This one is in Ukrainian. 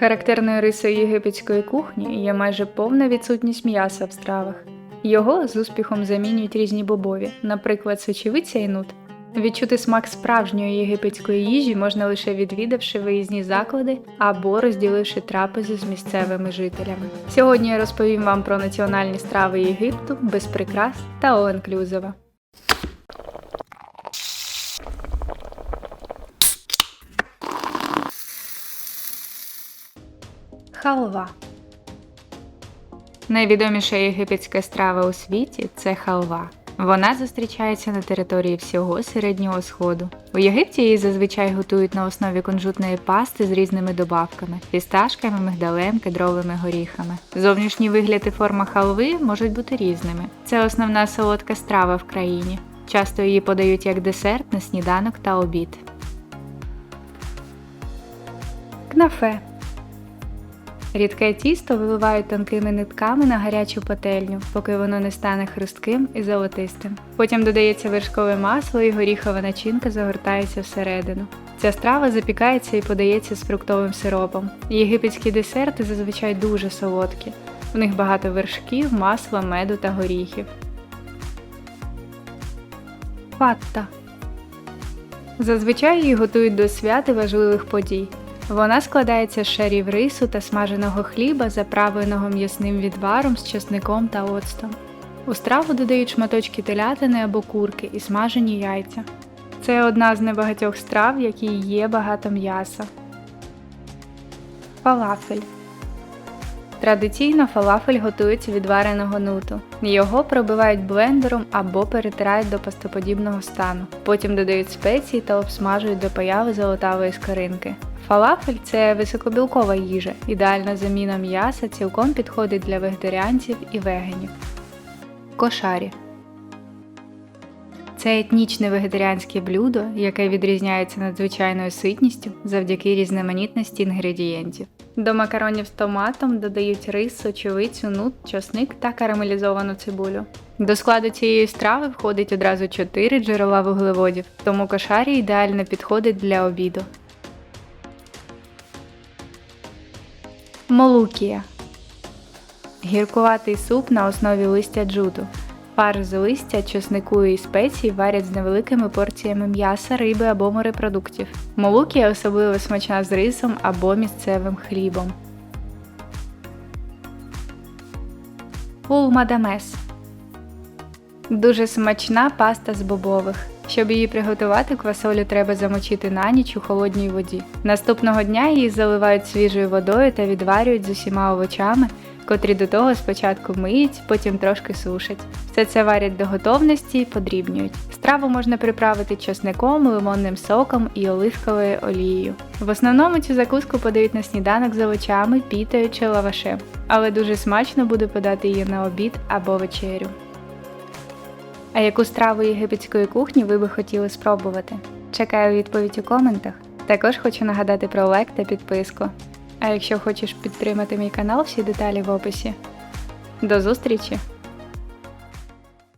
Характерною рисою єгипетської кухні є майже повна відсутність м'яса в стравах. Його з успіхом замінюють різні бобові, наприклад, сочевиця і нут. Відчути смак справжньої єгипетської їжі можна лише відвідавши виїзні заклади або розділивши трапезу з місцевими жителями. Сьогодні я розповім вам про національні страви Єгипту без прикрас та all-inclusive. Халва. Найвідоміша єгипетська страва у світі це халва. Вона зустрічається на території всього середнього сходу. У Єгипті її зазвичай готують на основі кунжутної пасти з різними добавками фісташками, мигдалем, кедровими горіхами. Зовнішній вигляд і форма халви можуть бути різними. Це основна солодка страва в країні. Часто її подають як десерт на сніданок та обід. Кнафе Рідке тісто виливають тонкими нитками на гарячу пательню, поки воно не стане хрустким і золотистим. Потім додається вершкове масло і горіхова начинка загортається всередину. Ця страва запікається і подається з фруктовим сиропом. Єгипетські десерти зазвичай дуже солодкі. В них багато вершків, масла, меду та горіхів. Фатта Зазвичай її готують до свят і важливих подій. Вона складається з шарів рису та смаженого хліба, заправленого м'ясним відваром з чесником та оцтом. У страву додають шматочки телятини або курки і смажені яйця. Це одна з небагатьох страв, в якій є багато м'яса. Фалафель Традиційно фалафель готується від вареного нуту. Його пробивають блендером або перетирають до пастоподібного стану. Потім додають спеції та обсмажують до появи золотавої скоринки. Фалафель це високобілкова їжа, ідеальна заміна м'яса цілком підходить для вегетаріанців і веганів. Кошарі це етнічне вегетаріанське блюдо, яке відрізняється надзвичайною ситністю завдяки різноманітності інгредієнтів. До макаронів з томатом додають рис, сочевицю, нут, чосник та карамелізовану цибулю. До складу цієї страви входить одразу 4 джерела вуглеводів, тому кошарі ідеально підходить для обіду. Молукія Гіркуватий суп на основі листя джуту. Фарш з листя, чеснику і спецій варять з невеликими порціями м'яса, риби або морепродуктів. Молукія особливо смачна з рисом або місцевим хлібом. Пулмадамес Дуже смачна паста з бобових. Щоб її приготувати, квасолю треба замочити на ніч у холодній воді. Наступного дня її заливають свіжою водою та відварюють з усіма овочами, котрі до того спочатку миють, потім трошки сушать. Все це варять до готовності і подрібнюють. Страву можна приправити чесником, лимонним соком і оливковою олією. В основному цю закуску подають на сніданок з овочами, пітою чи лавашем, але дуже смачно буде подати її на обід або вечерю. А яку страву єгипетської кухні ви би хотіли спробувати? Чекаю відповідь у коментах. Також хочу нагадати про лайк та підписку. А якщо хочеш підтримати мій канал, всі деталі в описі. До зустрічі!